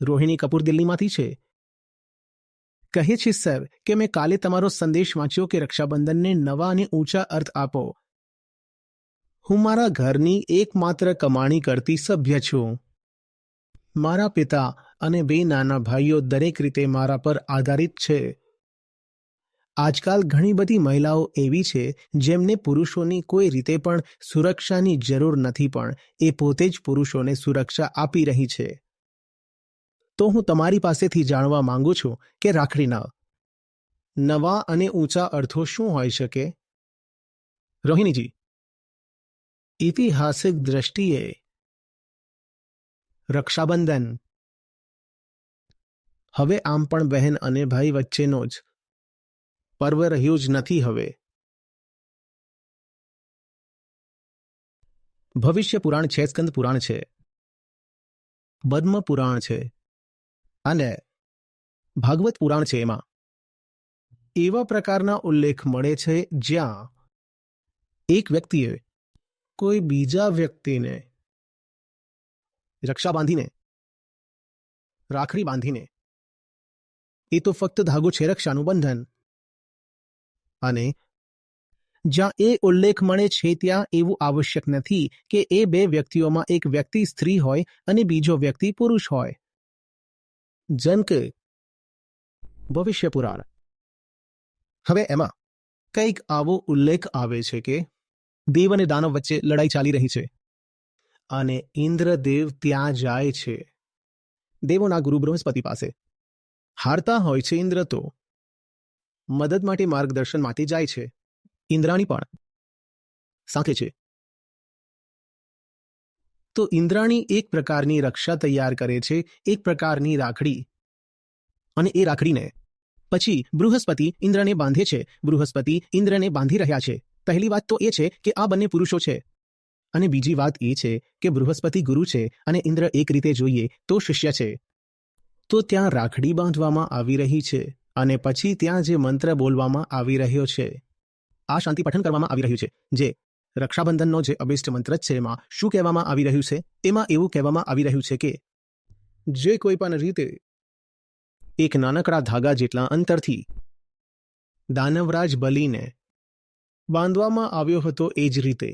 રોહિણી કપૂર દિલ્હીમાંથી છે? કહે છે, સર, કે મેં કાલે તમારો સંદેશ વાંચ્યો કે રક્ષાબંધનને નવા અને ઊંચા અર્થ આપો. હું મારા ઘરની એકમાત્ર કમાણી કરતી સભ્ય છું. મારા પિતા અને બે નાના ભાઈઓ દરેક રીતે મારા પર આધારિત છે. આજકાલ ઘણી બધી મહિલાઓ એવી છે, જેમને પુરુષોની કોઈ રીતે પણ સુરક્ષાની જરૂર નથી પણ એ પોતે જ પુરુષોને સુરક્ષા આપી રહી છે. તો હું તમારી પાસેથી જાણવા માંગુ છું કે રાખડીના નવા અને ઊંચા અર્થો શું હોઈ શકે? રોહિણીજી, ઐતિહાસિક દ્રષ્ટિએ રક્ષાબંધન. હવે આમ પણ બહેન અને ભાઈ વચ્ચેનો જ પર્વ રહ્યું જ નથી હવે. ભવિષ્ય પુરાણ છે, સ્કંદ પુરાણ છે. પદ્મ પુરાણ છે. અને ભાગવત પુરાણ છે એમાં. એવા પ્રકારના ઉલ્લેખ મળે છે જ્યાં એક વ્યક્તિએ કોઈ બીજા વ્યક્તિને રક્ષા બાંધીને, રાખડી બાંધીને, એ તો ફક્ત ધાગો છે રક્ષાનું બંધન. અને જ્યાં એ ઉલ્લેખ મળે છે ત્યાં એવું આવશ્યક નથી કે એ બે વ્યક્તિઓમાં એક વ્યક્તિ સ્ત્રી હોય અને બીજો વ્યક્તિ પુરુષ હોય. જેમ કે ભવિષ્ય પુરાણ. હવે એમાં કંઈક આવો ઉલ્લેખ આવે છે કે દેવ અને દાનવ વચ્ચે લડાઈ ચાલી રહી છે અને ઇન્દ્રદેવ ત્યાં જાય છે. દેવોના ગુરુ બૃહસ્પતિ પાસે. હારતા હોય છે ઇન્દ્ર તો મદદ માટે માર્ગદર્શન માટે જાય છે. ઇન્દ્રાણી પણ સાંખે છે. તો ઇન્દ્રાણી એક પ્રકારની રક્ષા તૈયાર કરે છે, એક પ્રકારની રાખડી. અને એ રાખડીને પછી બૃહસ્પતિ ઇન્દ્રને બાંધે છે. બૃહસ્પતિ ઇન્દ્રને બાંધી રહ્યા છે. પહેલી વાત તો એ છે કે આ બંને પુરુષો છે. અને બીજી વાત એ છે કે બૃહસ્પતિ ગુરુ છે અને ઇન્દ્ર એક રીતે જોઈએ તો શિષ્ય છે. તો ત્યાં રાખડી બાંધવામાં આવી રહી છે અને પછી ત્યાં જે મંત્ર બોલવામાં આવી રહ્યો છે. આ શાંતિ પઠન કરવામાં આવી રહ્યું છે. જે રક્ષાબંધનનો જે અભિષ્ટ મંત્ર છે એમાં શું કહેવામાં આવી રહ્યું છે? એમાં એવું કહેવામાં આવી રહ્યું છે કે જે કોઈ પણ રીતે એક નાનકડા ધાગા જેટલા અંતરથી દાનવરાજ બલીને બાંધવામાં આવ્યો હતો એ જ રીતે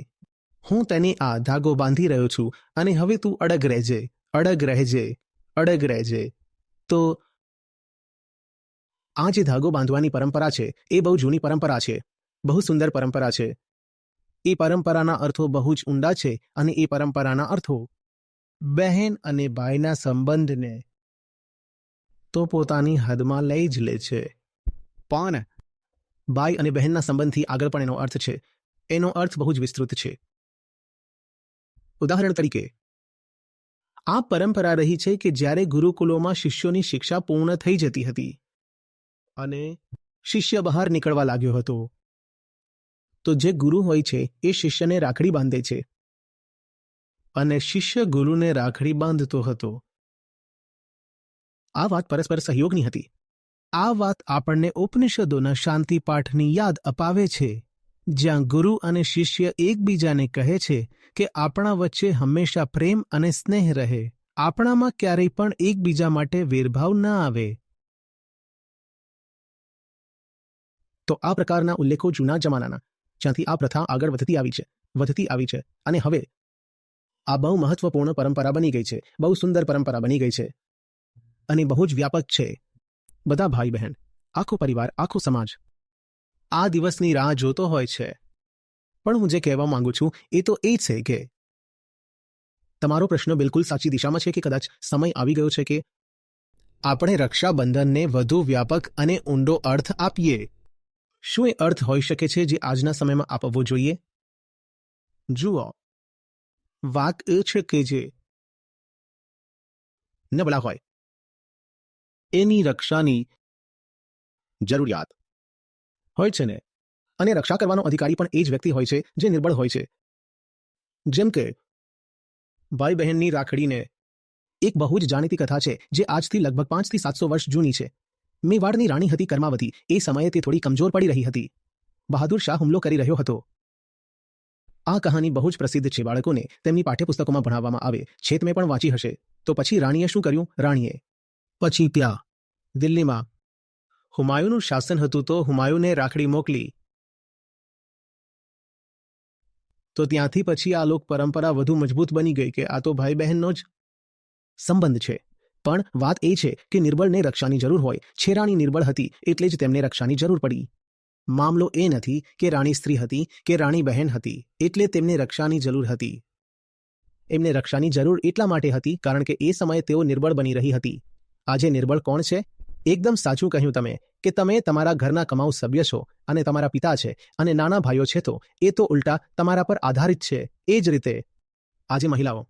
હું તેને આ ધાગો બાંધી રહ્યો છું અને હવે તું અડગ રહેજે અડગ રહેજે અડગ રહેજે. તો આ જે ધાગો બાંધવાની પરંપરા છે એ બહુ જૂની પરંપરા છે, બહુ સુંદર પરંપરા છે. એ પરંપરાના અર્થો બહુ જ ઊંડા છે અને એ પરંપરાના અર્થો બહેન અને ભાઈના સંબંધને તો પોતાની હદમાં લઈ જ લે છે. પણ ભાઈ અને બહેનના સંબંધથી આગળ પણ એનો અર્થ છે. એનો અર્થ બહુ જ વિસ્તૃત છે. ઉદાહરણ તરીકે, આ પરંપરા રહી છે કે જ્યારે ગુરુકુલોમાં શિષ્યોની શિક્ષા પૂર્ણ થઈ જતી હતી અને શિષ્ય બહાર નીકળવા લાગ્યો હતો તો જે ગુરુ હોય છે, એ શિષ્યને રાખડી બાંધે છે. અને શિષ્ય ગુરુને રાખડી બાંધતો હતો. આ વાત પરસ્પર સહયોગની હતી. આ વાત આપણને ઉપનિષદોના શાંતિ પાઠની યાદ અપાવે છે, જ્યાં ગુરુ અને શિષ્ય એકબીજાને કહે છે કે આપણા વચ્ચે હંમેશા પ્રેમ અને સ્નેહ રહે, આપણામાં ક્યારેય પણ એકબીજા માટે વેરભાવ ન આવે. તો આ પ્રકારના ઉલ્લેખો જૂના જમાનાના. જ્યાંથી આ પ્રથા આગળ વધતી આવી છે, વધતી આવી છે. અને હવે આ બહુ મહત્વપૂર્ણ પરંપરા બની ગઈ છે, બહુ સુંદર પરંપરા બની ગઈ છે. અને બહુ જ વ્યાપક છે. બધા ભાઈ બહેન, આખો પરિવાર, આખો સમાજ આ દિવસની રાહ જોતો હોય છે. પણ હું જે કહેવા માંગુ છું એ તો એ છે કે તમારો પ્રશ્ન બિલકુલ સાચી દિશામાં છે કે કદાચ સમય આવી ગયો છે કે આપણે રક્ષાબંધનને વધુ વ્યાપક અને ઊંડો અર્થ આપીએ? શું એ અર્થ હોઈ શકે છે જે આજના સમયમાં આપવો જોઈએ? જુઓ. વાત એ છે કે જે નબળા હોય. એની રક્ષાની જરૂરિયાત હોય છે ને? અને રક્ષા કરવાનો અધિકારી પણ એ જ વ્યક્તિ હોય છે જે નિર્બળ હોય છે. જેમ કે, ભાઈ બહેનની રાખડીને એક બહુ જ જાણીતી કથા છે જે આજથી લગભગ પાંચથી સાતસો વર્ષ જૂની છે. મેવાડની રાણી હતી કર્માવતી. એ સમયે તે થોડી કમજોર પડી રહી હતી. બહાદુર શાહ હુમલો કરી રહ્યો હતો. આ કહાની બહુ જ પ્રસિદ્ધ છે બાળકોને. તેમની પાઠ્યપુસ્તકોમાં ભણાવવામાં આવે. છે તમે પણ વાંચી હશે. તો પછી રાણીએ શું કર્યું? રાણીએ પછી ત્યાં, દિલ્હીમાં હુમાયુનું શાસન હતું તો હુમાયુને રાખડી મોકલી. તો ત્યાંથી પછી આ લોક પરંપરા વધુ મજબૂત બની ગઈ કે આ તો ભાઈ બહેનનો જ સંબંધ છે. પણ વાત એ છે કે નિર્બળને રક્ષાની જરૂર હોય. છેરાણી નિર્બળ હતી એટલે જ તેમને રક્ષાની જરૂર પડી. મામલો એ નથી કે રાણી સ્ત્રી હતી કે રાણી બહેન હતી, એટલે તેમને રક્ષાની જરૂર હતી. એમને રક્ષાની જરૂર એટલા માટે હતી કારણ કે એ સમયે તેઓ નિર્બળ બની રહી હતી. આજે નિર્બળ કોણ છે? એકદમ સાચું કહ્યું તમે કે તમે તમારા ઘરના કમાઉ સભ્ય છો અને તમારા પિતા છે અને નાના ભાઈઓ છે તો એ તો ઉલટા તમારા પર આધારિત છે. એ જ રીતે આજે મહિલાઓ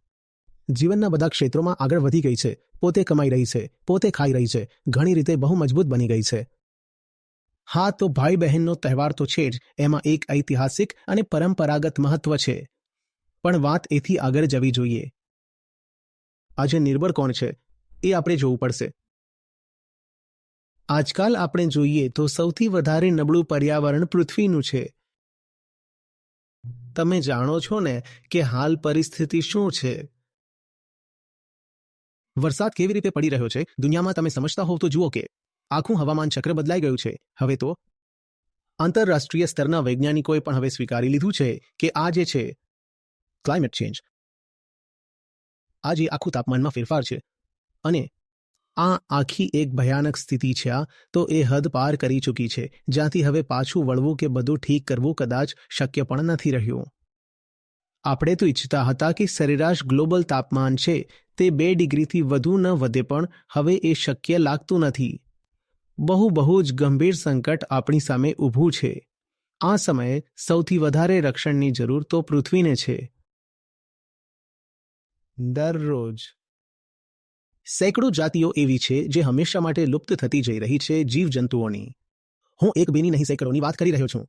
જીવનના બધા ક્ષેત્રોમાં આગળ વધી ગઈ છે. પોતે કમાઈ રહી છે. પોતે ખાઈ રહી છે. ઘણી રીતે બહુ મજબૂત બની ગઈ છે. હા, તો ભાઈ બહેનનો તહેવાર તો છે જ. એમાં એક ઐતિહાસિક અને પરંપરાગત મહત્વ છે. પણ વાત એથી આગળ જવી જોઈએ. આજે નિર્બળ કોણ છે? એ આપણે જોવું પડશે. આજકાલ આપણે જોઈએ તો સૌથી વધારે નબળું પર્યાવરણ પૃથ્વીનું છે. તમે જાણો છો ને કે હાલ પરિસ્થિતિ શું છે? વરસાદ કેવી રીતે પડી રહ્યો છે? દુનિયામાં તમે સમજતા હોવ તો જુઓ કે આખું હવામાન ચક્ર બદલાઈ ગયું છે. હવે તો આંતરરાષ્ટ્રીય સ્તરના વૈજ્ઞાનિકોએ પણ હવે સ્વીકારી લીધું છે કે આ જે છે ક્લાઇમેટ ચેન્જ આજે આખું તાપમાનમાં ફેરફાર છે અને આ આખી એક ભયાનક સ્થિતિ છે આ, તો એ હદ પાર કરી ચૂકી છે. જ્યાંથી હવે પાછું વળવું કે બધું ઠીક કરવું કદાચ શક્ય પણ નથી રહ્યું. આપણે તો ઈચ્છતા હતા કે સરેરાશ ગ્લોબલ તાપમાન છે તે બે ડિગ્રીથી વધુ ન વધે પણ હવે એ શક્ય લાગતું નથી. બહુ બહુ જ ગંભીર સંકટ આપણી સામે ઊભું છે. આ સમયે સૌથી વધારે રક્ષણની જરૂર તો પૃથ્વીને છે. દરરોજ. સેંકડો જાતિઓ એવી છે જે હંમેશા માટે લુપ્ત થતી જઈ રહી છે જીવજંતુઓની. હું એક બેની નહીં સેંકડોની વાત કરી રહ્યો છું.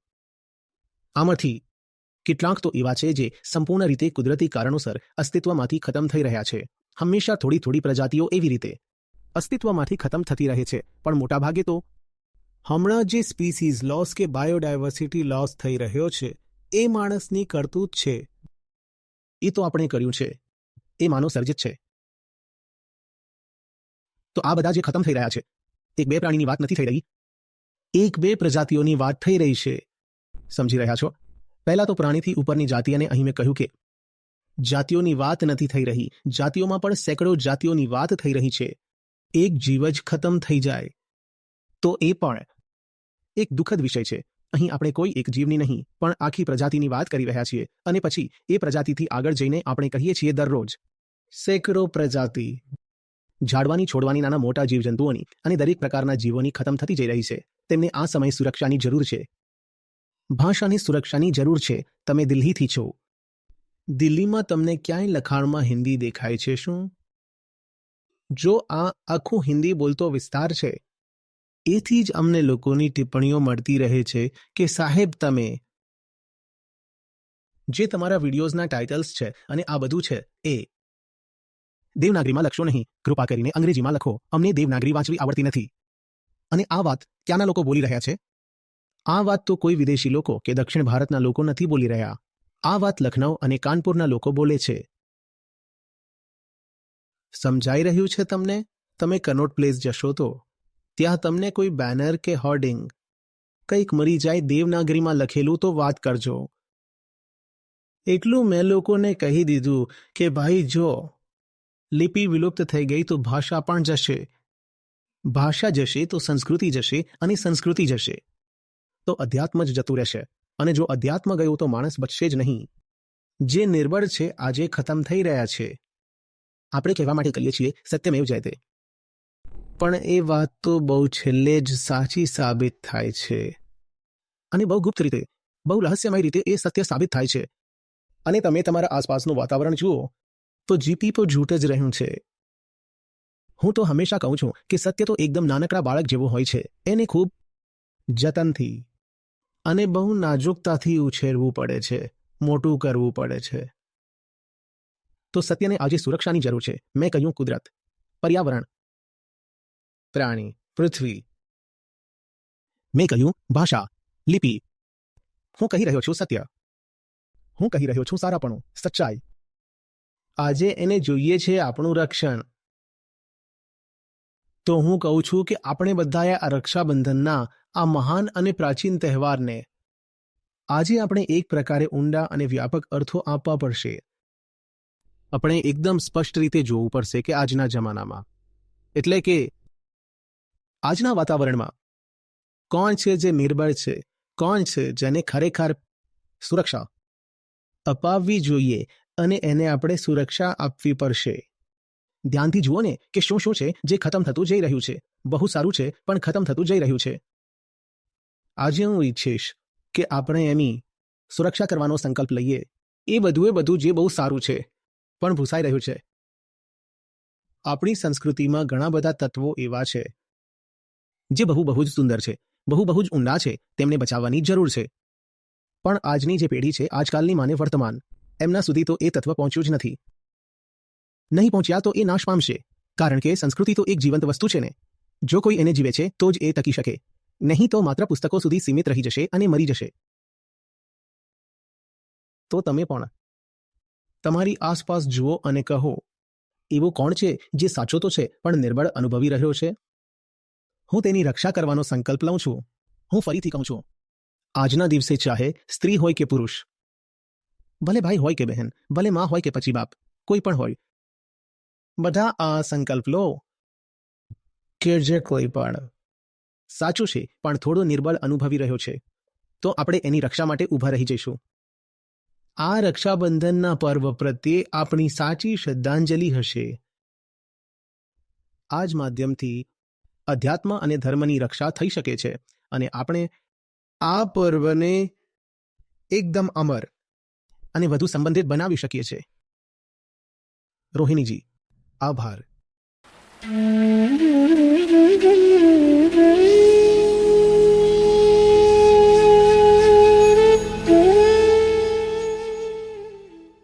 આમાંથી કેટલાક તો એવા છે જે સંપૂર્ણ રીતે કુદરતી કારણોસર અસ્તિત્વમાંથી ખતમ થઈ રહ્યા છે. હંમેશા થોડી થોડી પ્રજાતિઓ એવી રીતે અસ્તિત્વમાંથી ખતમ થતી રહે છે. પણ મોટાભાગે તો હમણાં જે સ્પીસીઝ લોસ કે બાયોડાયવર્સિટી લોસ થઈ રહ્યો છે, એ માણસની કરતૂત છે. એ તો આપણે કર્યું છે. એ માનવ સર્જિત છે. તો આ બધા જે ખતમ થઈ રહ્યા છે, એક બે પ્રાણીની વાત નથી થઈ રહી? એક બે પ્રજાતિઓની વાત થઈ રહી છે. સમજી રહ્યા છો? પહેલા તો પ્રાણીથી ઉપરની જાતિ અને અહીં મેં કહ્યું કે જાતિઓની વાત નથી થઈ રહી. જાતિઓમાં પણ સેંકડો જાતિઓની વાત થઈ રહી છે. એક જીવ જ ખતમ થઈ જાય. તો એ પણ એક દુઃખદ વિષય છે. અહીં આપણે કોઈ એક જીવની નહીં, પણ આખી પ્રજાતિની વાત કરી રહ્યા છીએ. અને પછી એ પ્રજાતિથી આગળ જઈને આપણે કહીએ છીએ દરરોજ. સેંકડો પ્રજાતિ. ઝાડવાની છોડવાની નાના મોટા જીવજંતુઓની અને દરેક પ્રકારના જીવોની ખતમ થતી જઈ રહી છે. તેમને આ સમયે સુરક્ષાની જરૂર છે. ભાષાની સુરક્ષાની જરૂર છે. તમે દિલ્હીથી છો. દિલ્હીમાં તમને ક્યાંય લખાણમાં હિન્દી દેખાય છે શું? જો આ આખું હિન્દી બોલતો વિસ્તાર છે, એથી જ અમને લોકોની ટિપ્પણીઓ મળતી રહે છે કે સાહેબ તમે, જે તમારા વિડીયોઝના ટાઇટલ્સ છે અને આ બધું છે, એ દેવનાગરીમાં લખશો નહીં, કૃપા કરીને અંગ્રેજીમાં લખો, અમને દેવનાગરી વાંચવી આવડતી નથી. અને આ વાત ક્યાંના લોકો બોલી રહ્યા છે? આ વાત તો કોઈ વિદેશી લોકો કે દક્ષિણ ભારતના લોકો નથી બોલી રહ્યા. આ વાત લખનૌ અને કાનપુરના લોકો બોલે છે. સમજાઈ રહ્યું છે તમને? તમે કનોટ પ્લેસ જશો તો. ત્યાં તમને કોઈ બેનર કે હોર્ડિંગ, કંઈક મરી જાય દેવનાગરીમાં લખેલું તો વાત કરજો. એટલું મેં લોકોને કહી દીધું કે ભાઈ જો, લિપિ વિલુપ્ત થઈ ગઈ તો ભાષા પણ જશે. ભાષા જશે તો સંસ્કૃતિ જશે અને સંસ્કૃતિ જશે. તો અધ્યાત્મ જ જતું રહેશે. અને જો અધ્યાત્મ ગયું તો માણસ બચશે જ નહીં. જે નિર્બળ છે, આજે ખતમ થઈ રહ્યા છે. આપણે કહેવા માટે કહીએ છીએ, સત્યમેવ જયતે. પણ એ વાત તો બહુ છેલ્લે જ સાચી સાબિત થાય છે. અને બહુ ગુપ્ત રીતે, બહુ રહસ્યમય રીતે એ સત્ય સાબિત થાય છે. અને તમે તમારા આસપાસનું વાતાવરણ જુઓ, તો જીપી તો જૂટ જ રહ્યું છે. હું તો હંમેશા કહું છું કે સત્ય તો એકદમ નાનકડા બાળક જેવું હોય છે. એને ખૂબ જતનથી અને બહુ નાજુકતાથી ઉછેરવું પડે છે, મોટું કરવું પડે છે. તો સત્યને આજે સુરક્ષાની જરૂર છે. મેં કહ્યું કુદરત, પર્યાવરણ, પ્રાણી, પૃથ્વી. મેં કહ્યું ભાષા, લિપિ. હું કહી રહ્યો છું સત્ય. હું કહી રહ્યો છું સારાપણું, સચ્ચાઈ. આજે એને જોઈએ છે આપણું રક્ષણ. તો હું કહું છું કે આપણે બધાએ આ રક્ષાબંધનના આ મહાન અને પ્રાચીન તહેવારને આજે આપણે એક પ્રકારે ઊંડા અને વ્યાપક અર્થો આપવા પડશે. આપણે એકદમ સ્પષ્ટ રીતે જોવું પડશે કે આજના જમાનામાં. એટલે કે આજના વાતાવરણમાં કોણ છે જે નિર્બળ છે? કોણ છે જેને ખરેખર સુરક્ષા અપાવવી જોઈએ અને એને આપણે સુરક્ષા આપવી પડશે? ધ્યાનથી જુઓ ને કે શું શું છે જે ખતમ થતું જઈ રહ્યું છે. બહુ સારું છે, પણ ખતમ થતું જઈ રહ્યું છે. આજે હું ઈચ્છીશ કે આપણે એની સુરક્ષા કરવાનો સંકલ્પ લઈએ. એ બધું એ બધું જે બહુ સારું છે, પણ ભૂસાઈ રહ્યું છે. આપણી સંસ્કૃતિમાં ઘણા બધા તત્વો એવા છે, જે બહુ બહુ જ સુંદર છે, બહુ બહુ જ ઊંડા છે, તેમને બચાવવાની જરૂર છે. પણ આજની જે પેઢી છે, આજકાલની માને વર્તમાન, એમના સુધી તો એ તત્વ પહોંચ્યું જ નથી. નહીં પહોંચ્યા તો એ નાશ પામશે, કારણ કે સંસ્કૃતિ તો એક જીવંત વસ્તુ છે ને. જો કોઈ એને જીવે છે, તો જ એ ટકી શકે. નહીં તો માત્ર પુસ્તકો સુધી સીમિત રહી જશે અને મરી જશે. તો તમે પણ, તમારી આસપાસ જુઓ અને કહો, એવો કોણ છે જે સાચો તો છે, પણ નિર્બળ અનુભવી રહ્યો છે? હું તેની રક્ષા કરવાનો સંકલ્પ લઉં છું. હું ફરીથી કહું છું, આજના દિવસે ચાહે સ્ત્રી હોય કે પુરુષ. ભલે ભાઈ હોય કે બહેન, ભલે માં હોય કે પછી બાપ, કોઈ પણ હોય. બધા આ સંકલ્પ લો. કે જે કોઈ પણ સાચું છે, પણ થોડો નિર્બળ અનુભવી રહ્યો છે. તો આપણે એની રક્ષા માટે ઊભા રહી જઈશું. આ રક્ષાબંધનના પર્વ પ્રત્યે આપણી સાચી શ્રદ્ધાંજલિ હશે. આ જ માધ્યમથી અધ્યાત્મ અને ધર્મની રક્ષા થઈ શકે છે અને આપણે આ પર્વને એકદમ અમર અને વધુ સંબંધિત બનાવી શકીએ છીએ. રોહિણીજી, આભાર.